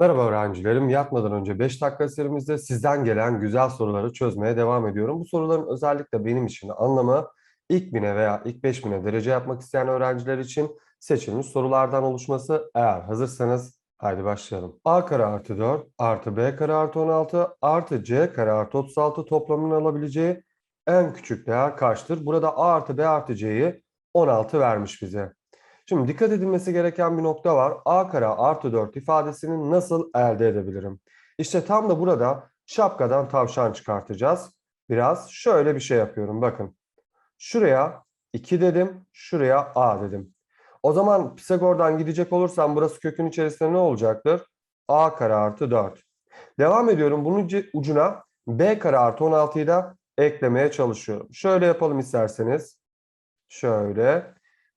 Merhaba öğrencilerim. Yatmadan önce 5 dakika serimizde sizden gelen güzel soruları çözmeye devam ediyorum. Bu soruların özellikle benim için anlamı ilk bine veya ilk 5 bine derece yapmak isteyen öğrenciler için seçilmiş sorulardan oluşması. Eğer hazırsanız haydi başlayalım. A kare artı 4 artı B kare artı 16 artı C kare artı 36 toplamının alabileceği en küçük değer kaçtır? Burada A artı B artı C'yi 16 vermiş bize. Şimdi dikkat edilmesi gereken bir nokta var. A kare artı 4 ifadesini nasıl elde edebilirim? İşte tam da burada şapkadan tavşan çıkartacağız. Biraz şöyle bir şey yapıyorum. Bakın. Şuraya 2 dedim. Şuraya A dedim. O zaman Pisagor'dan gidecek olursam burası kökün içerisinde ne olacaktır? A kare artı 4. Devam ediyorum. Bunun ucuna B kare artı 16'yı da eklemeye çalışıyorum. Şöyle yapalım isterseniz. Şöyle.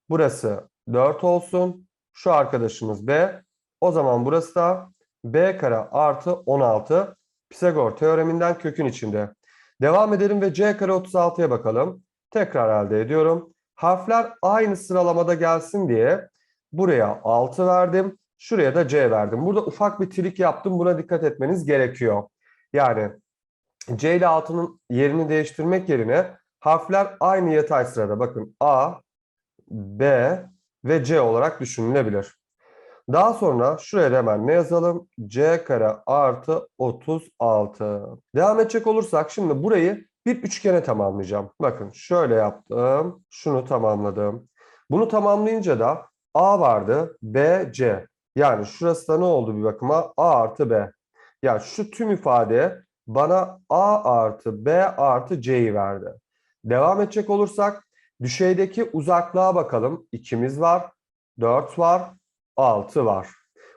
Burası 4 olsun. Şu arkadaşımız B. O zaman burası da B kare artı 16 Pisagor teoreminden kökün içinde. Devam edelim ve C kare 36'ya bakalım. Tekrar elde ediyorum. Harfler aynı sıralamada gelsin diye buraya 6 verdim. Şuraya da C verdim. Burada ufak bir trik yaptım. Buna dikkat etmeniz gerekiyor. Yani C ile 6'nın yerini değiştirmek yerine harfler aynı yatay sırada. Bakın A, B, ve C olarak düşünülebilir. Daha sonra şuraya da hemen ne yazalım? C kare artı 36. Devam edecek olursak şimdi burayı bir üçgene tamamlayacağım. Bakın şöyle yaptım. Şunu tamamladım. Bunu tamamlayınca da A vardı. B, C. Yani şurası da ne oldu bir bakıma? A artı B. Yani şu tüm ifade bana A artı B artı C'yi verdi. Devam edecek olursak Düşeydeki uzaklığa bakalım. 2'miz var, 4 var, 6 var.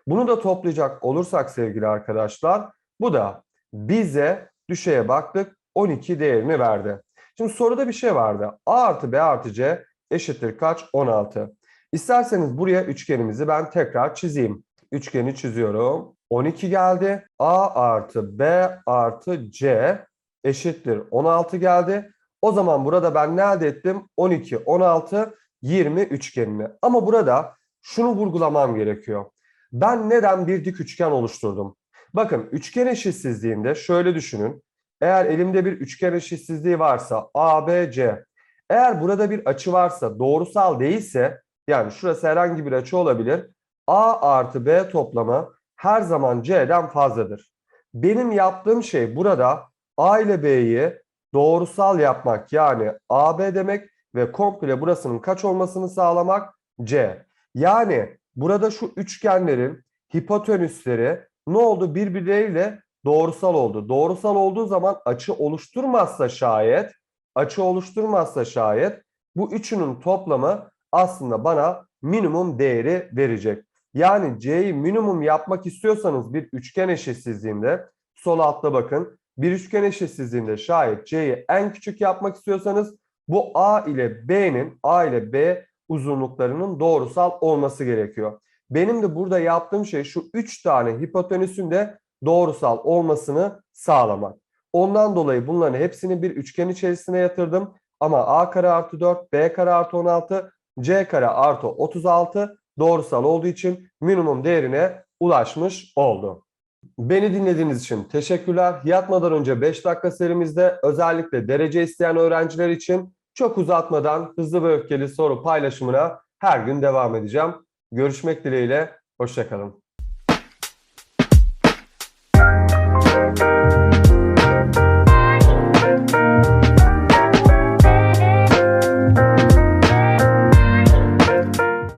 Bunu da toplayacak olursak sevgili arkadaşlar bu da bize düşeye baktık 12 değerini verdi. Şimdi soruda bir şey vardı. A artı B artı C eşittir kaç? 16. İsterseniz buraya üçgenimizi ben tekrar çizeyim. Üçgeni çiziyorum. 12 geldi. A artı B artı C eşittir 16 geldi. O zaman burada ben ne elde ettim? 12, 16, 20 üçgenini. Ama burada şunu vurgulamam gerekiyor. Ben neden bir dik üçgen oluşturdum? Bakın üçgen eşitsizliğinde şöyle düşünün. Eğer elimde bir üçgen eşitsizliği varsa ABC, eğer burada bir açı varsa doğrusal değilse yani şurası herhangi bir açı olabilir. A artı B toplamı her zaman C'den fazladır. Benim yaptığım şey burada A ile B'yi doğrusal yapmak yani AB demek ve komple burasının kaç olmasını sağlamak C. Yani burada şu üçgenlerin hipotenüsleri ne oldu? Birbirleriyle doğrusal oldu. Doğrusal olduğu zaman açı oluşturmazsa şayet, açı oluşturmazsa şayet bu üçünün toplamı aslında bana minimum değeri verecek. Yani C'yi minimum yapmak istiyorsanız bir üçgen eşitsizliğinde sol altta bakın bir üçgen eşitsizliğinde şayet C'yi en küçük yapmak istiyorsanız bu A ile B'nin A ile B uzunluklarının doğrusal olması gerekiyor. Benim de burada yaptığım şey şu 3 tane hipotenüsün de doğrusal olmasını sağlamak. Ondan dolayı bunların hepsini bir üçgen içerisine yatırdım. Ama A kare artı 4, B kare artı 16, C kare artı 36 doğrusal olduğu için minimum değerine ulaşmış oldu. Beni dinlediğiniz için teşekkürler. Yatmadan önce 5 dakika serimizde özellikle derece isteyen öğrenciler için çok uzatmadan hızlı ve öfkeli soru paylaşımına her gün devam edeceğim. Görüşmek dileğiyle, hoşçakalın.